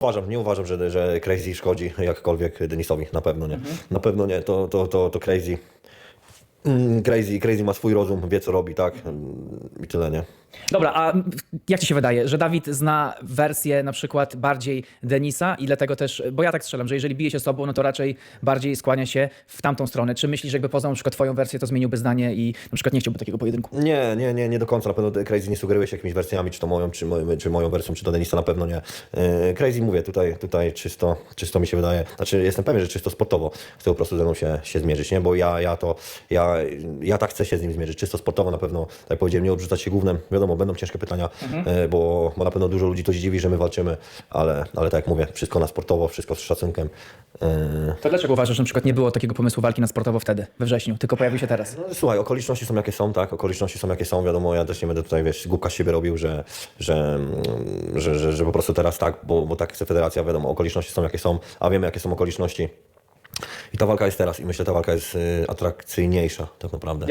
uważam, nie uważam, że, że Crazy szkodzi jakkolwiek Denisowi, na pewno nie. Na pewno nie, to, to, to, to Crazy. Mm, Crazy, Crazy ma swój rozum, wie co robi, tak? Mm, I tyle, nie? Dobra, a jak ci się wydaje, że Dawid zna wersję na przykład bardziej Denisa i dlatego też, bo ja tak strzelam, że jeżeli bije się z sobą, no to raczej bardziej skłania się w tamtą stronę. Czy myślisz, że jakby poznał na przykład twoją wersję, to zmieniłby zdanie i na przykład nie chciałby takiego pojedynku? Nie, nie, nie, nie do końca. Na pewno Crazy nie sugeruje się jakimiś wersjami, czy to moją, czy, moją, czy moją wersją, czy to Denisa, na pewno nie. Yy, Crazy mówię, tutaj, tutaj czysto, czysto mi się wydaje, znaczy jestem pewien, że czysto sportowo chce po prostu ze mną się, się zmierzyć, nie? Bo ja, ja to, ja, ja tak chcę się z nim zmierzyć, czysto sportowo na pewno, tak jak powiedziałem, nie odrzucać się głównym, wiadomo, będą ciężkie pytania, yy, bo, bo na pewno dużo ludzi to dziwi, że my walczymy, ale, ale tak jak mówię, wszystko na sportowo, wszystko z szacunkiem. Yy, To dlaczego uważasz, że na przykład nie było takiego pomysłu walki na sportowo wtedy, we wrześniu, tylko pojawił się teraz? No, słuchaj, okoliczności są jakie są, tak? Okoliczności są jakie są, wiadomo, ja też nie będę tutaj, wiesz, głupka z siebie robił, że, że, że, że, że po prostu teraz tak, bo, bo tak chce federacja, wiadomo, okoliczności są jakie są, a wiemy jakie są okoliczności. I ta walka jest teraz i myślę, że ta walka jest y, atrakcyjniejsza tak naprawdę.